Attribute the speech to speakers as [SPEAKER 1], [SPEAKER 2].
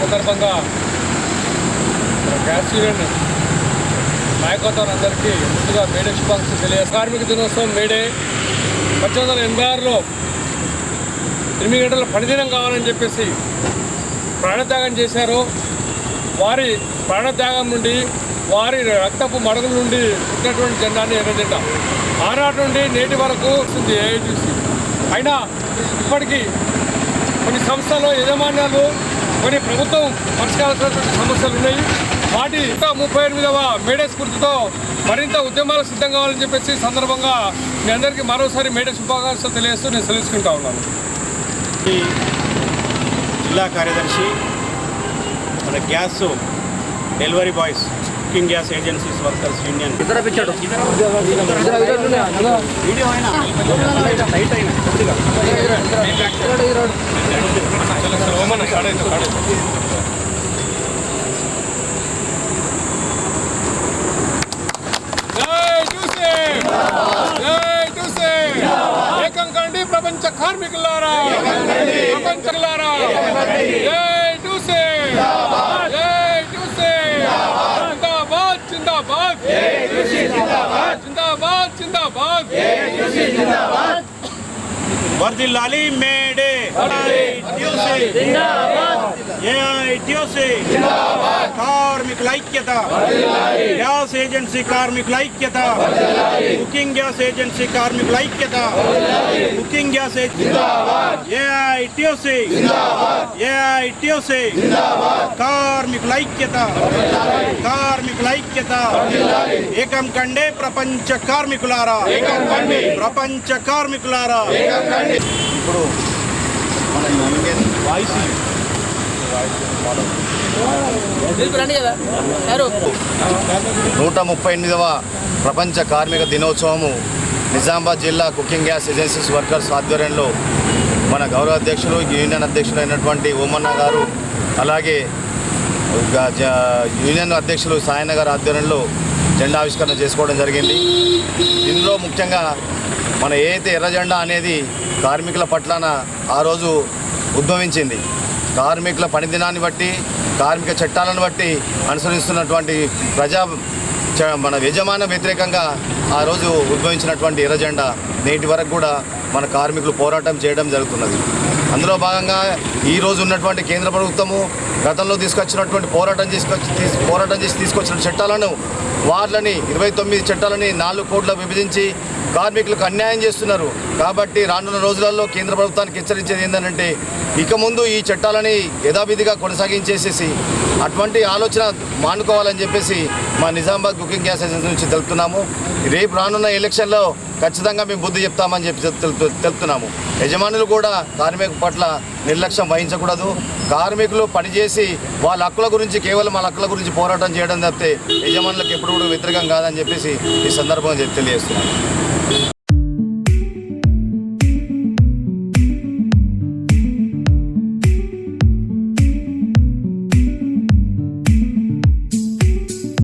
[SPEAKER 1] సందర్భంగా gas union నాయకత్వం అందరికీ ముందుగా మేడే శుభాకాంక్షలు తెలియదు కార్మిక దినోత్సవం మేడే పంతొమ్మిది వందల ఎనభై ఆరులో ఎనిమిది గంటల పనిదినం కావాలని చెప్పేసి ప్రాణత్యాగం చేశారు. వారి ప్రాణత్యాగం నుండి వారి రక్తపు మడుగుల నుండి పుట్టినటువంటి జెండాన్ని ఎర్రజెండా ఆనాటి నుండి నేటి వరకు వస్తుంది ఏఐటీసీ అయినా ఇప్పటికీ కొన్ని సంస్థలు యజమాన్యాలు కొన్ని ప్రభుత్వం పరిష్కరించాల్సినటువంటి సమస్యలు ఉన్నాయి. వాటి ఇంకా ముప్పై ఎనిమిదవ మేడే స్ఫూర్తితో మరింత ఉద్యమాలకు సిద్ధం కావాలని చెప్పేసి సందర్భంగా మీ అందరికీ మరోసారి మేడే శుభాకాంక్షలు తెలియజేస్తూ నేను సెలవుకుంటా ఉన్నాను.
[SPEAKER 2] ఈ జిల్లా కార్యదర్శి మన gas delivery boys cooking gas agencies workers union video అయినా. లైట్ అయినా. కొద్దిగా
[SPEAKER 1] జై చూసే. జై చూసే ఏకం కండి ప్రపంచ కార్మికులారా ప్రపంచలారా జై చూసే జై చూసే జిందాబాద్ జిందాబాద్ జిందాబాద్ జిందాబాద్
[SPEAKER 2] వర్దిల్లాలి మేడే ఏఐటిఓసి కార్మికుల ఐక్యత గ్యాస్ ఏజెన్సీ కార్మికుల ఐక్యత కుకింగ్ గ్యాస్ ఏజెన్సీ కార్మికుల ఐక్యత కుకింగ్ గ్యాస్ ఏఐటిఓసి ఏఐటిఓసి కార్మికుల ఐక్యత కార్మికుల ఐక్యత. ఏకం కండే ప్రపంచ కార్మికులారా. ప్రపంచ కార్మికులారా.
[SPEAKER 3] ఇప్పుడు మన యూనియన్ వాయిస్ నూట ముప్పై ఎనిమిదవ ప్రపంచ కార్మిక దినోత్సవము నిజామాబాద్ జిల్లా కుకింగ్ గ్యాస్ ఏజెన్సీస్ వర్కర్స్ ఆధ్వర్యంలో మన గౌరవ అధ్యక్షులు యూనియన్ అధ్యక్షులు అయినటువంటి ఓమన్న గారు అలాగే యూనియన్ అధ్యక్షులు సాయన్న గారి ఆధ్వర్యంలో జెండా ఆవిష్కరణ చేసుకోవడం జరిగింది. ఇందులో ముఖ్యంగా మన ఏదైతే ఎర్ర జెండా అనేది కార్మికుల పట్లన ఆ రోజు ఉద్భవించింది. కార్మికుల పనిదినాన్ని బట్టి కార్మిక చట్టాలను బట్టి అనుసరిస్తున్నటువంటి ప్రజా మన యజమాన వ్యతిరేకంగా ఆ రోజు ఉద్భవించినటువంటి ఎర్రజెండా నేటి వరకు కూడా మన కార్మికులు పోరాటం చేయడం జరుగుతున్నది. అందులో భాగంగా ఈ రోజు ఉన్నటువంటి కేంద్ర ప్రభుత్వము గతంలో తీసుకొచ్చినటువంటి పోరాటం తీసుకొచ్చి పోరాటం చేసి తీసుకొచ్చిన చట్టాలను వార్లని ఇరవై తొమ్మిది చట్టాలని నాలుగు కోట్ల విభజించి కార్మికులకు అన్యాయం చేస్తున్నారు. కాబట్టి రానున్న రోజులలో కేంద్ర ప్రభుత్వానికి హెచ్చరించేది ఏంటంటే ఇక ముందు ఈ చట్టాలని యథావిధిగా కొనసాగించేసేసి అటువంటి ఆలోచన మానుకోవాలని చెప్పేసి మా నిజామాబాద్ కుకింగ్ గ్యాస్ ఏజెన్సీ నుంచి తెలుపుతున్నాము. రేపు రానున్న ఎలక్షన్లో ఖచ్చితంగా మేము బుద్ధి చెప్తామని చెప్పి తెలుపుతున్నాము. యజమానులు కూడా కార్మిక పట్ల నిర్లక్ష్యం వహించకూడదు. కార్మికులు పనిచేసి వాళ్ళ హక్కుల గురించి కేవలం వాళ్ళ హక్కుల గురించి పోరాటం చేయడం తప్పితే యజమానులకు ఎప్పుడు కూడా వ్యతిరేకం కాదని చెప్పేసి ఈ సందర్భంగా తెలియజేస్తున్నాను.